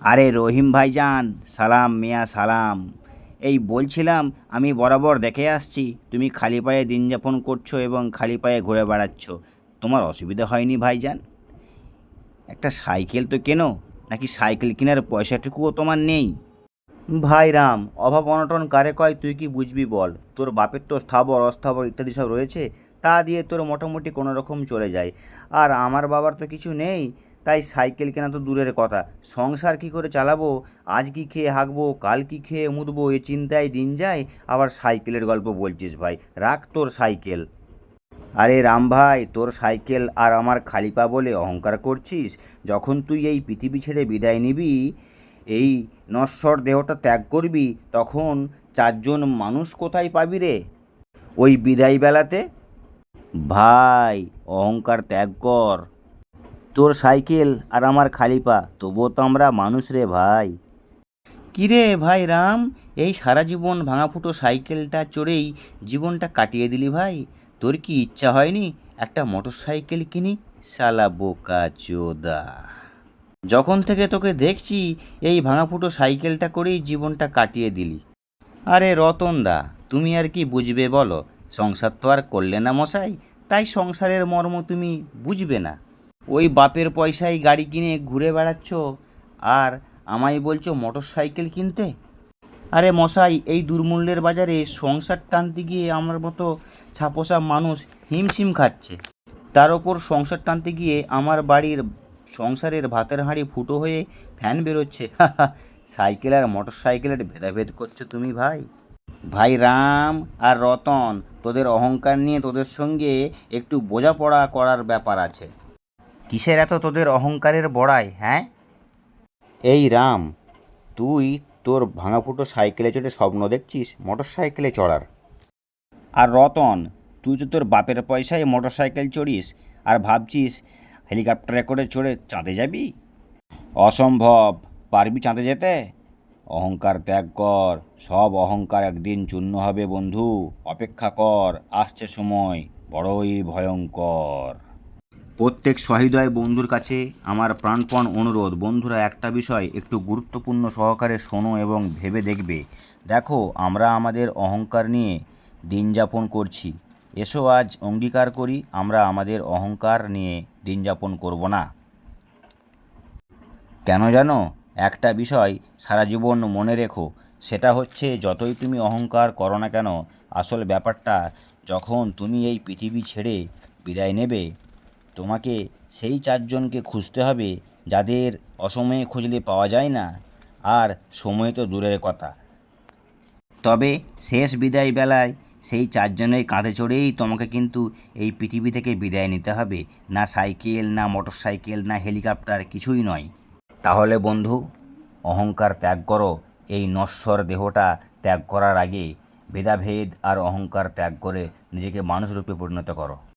আরে রহিম ভাইজান, সালাম মিয়া, সালাম। এই বলছিলাম, আমি বরাবর দেখে আসছি, তুমি খালি পায়ে দিন যাপন করছ এবং খালি পায়ে ঘুরে বেড়াচ্ছ। তোমার অসুবিধা হয়নি ভাইজান? একটা সাইকেল তো কেনো? নাকি সাইকেল কেনার পয়সাটুকুও তোমার নেই? ভাই রাম, অভাব অনটন কারে কয়, তুই কি বুঝবি বল? তোর বাপের তো স্থাবর, অস্থাবর ইত্যাদি সব রয়েছে, তা দিয়ে তোর মোটামুটি কোনো রকম চলে যায়। আর আমার বাবার তো কিছু নেই তাই সাইকেল কেনা তো দূরের কথা। সংসার কি করে চালাবো? আজ কি খেয়ে হাঁকবো? কাল কি খেয়ে মুদবো এ চিন্তায় দিন যায়। আবার সাইকেলের গল্প বলছিস ভাই। রাখ তোর সাইকেল। আরে রাম ভাই, তোর সাইকেল আর আমার খালি পা বলে অহংকার করছিস? যখন তুই এই পৃথিবী ছেড়ে বিদায় নিবি, এই নশ্বর দেহটা ত্যাগ করবি, তখন চারজন মানুষ কোথায় পাবি রে? ওই বিদায় বেলাতে ভাই, অহংকার ত্যাগ কর। তোর সাইকেল আর আমার খালি পা, তবুও তো আমরা মানুষ রে ভাই। কিরে ভাই রাম, এই সারা জীবন ভাঙা ফুটো সাইকেলটা চড়েই জীবনটা কাটিয়ে দিলি ভাই? তোর কি ইচ্ছা হয়নি একটা মোটর সাইকেল কিনি? শালা বোকা চোদা। যখন থেকে তোকে দেখছি, এই ভাঙা ফুটো সাইকেলটা করেই জীবনটা কাটিয়ে দিলি। আরে রতন দা, তুমি আর কি বুঝবে বলো? সংসার তো আর করলে না মশাই, তাই সংসারের মর্ম তুমি বুঝবে না। ওই বাপের পয়সায় গাড়ি কিনে ঘুরে বেড়াচ্ছ আর আমায় বলছো মোটর সাইকেল কিনতে? আরে মশাই, এই দুর্মূল্যের বাজারে সংসার টানতে গিয়ে আমার মতো ছাপোষা মানুষ হিমশিম খাচ্ছে। তার ওপর সংসার টানতে গিয়ে আমার বাড়ির সংসারের ভাতের হাঁড়ি ফুটো হয়ে ফ্যান বেরোচ্ছে। সাইকেল আর মোটর সাইকেলের ভেদাভেদ করছ তুমি ভাই? ভাই রাম আর রতন, তোদের অহংকার নিয়ে তোদের সঙ্গে একটু বোঝাপড়া করার ব্যাপার আছে। কিসের এত তোদের অহংকারের বড়াই হ্যাঁ? এই রাম, তুই তোর ভাঙাফুটো সাইকেলে চড়ে স্বপ্ন দেখছিস? মোটর সাইকেলে চড়ার। আর রতন, তুই তো তোর বাপের পয়সায় মোটর সাইকেল চড়িস আর ভাবছিস হেলিকপ্টারে করে চড়ে চাঁদে যাবি? অসম্ভব, পারবি চাঁদে যেতে? অহংকার ত্যাগ কর, সব অহংকার একদিন চূর্ণ হবে বন্ধু। অপেক্ষা কর, আসছে সময়, বড়ই ভয়ঙ্কর। প্রত্যেক সহৃদয় বন্ধুর কাছে আমার প্রাণপণ অনুরোধ। বন্ধুরা, একটা বিষয় একটু গুরুত্বপূর্ণ সহকারে শোনো এবং ভেবে দেখবে। দেখো, আমরা আমাদের অহংকার নিয়ে দিন যাপন করছি। এসো, আজ অঙ্গীকার করি, আমরা আমাদের অহংকার নিয়ে দিন যাপন করব না। কেন জানো? একটা বিষয় সারা জীবন মনে রেখো। সেটা হচ্ছে, যতই তুমি অহংকার করো না কেন, আসল ব্যাপারটা যখন তুমি এই পৃথিবী ছেড়ে বিদায় নেবে তোমাকে সেই চারজনকে খুঁজতে হবে যাদের অসময়ে খুঁজলে পাওয়া যায় না। আর সময় তো দূরের কথা। তবে শেষ বিদায় বেলায় সেই চারজনের কাঁধে চড়েই তোমাকে কিন্তু এই পৃথিবী থেকে বিদায় নিতে হবে। না সাইকেল, না মোটর সাইকেল না হেলিকপ্টার, কিছুই নয়। তাহলে বন্ধু, অহংকার ত্যাগ করো। এই নশ্বর দেহটা ত্যাগ করার আগে ভেদাভেদ আর অহংকার ত্যাগ করে নিজেকে মানুষরূপে পরিণত করো।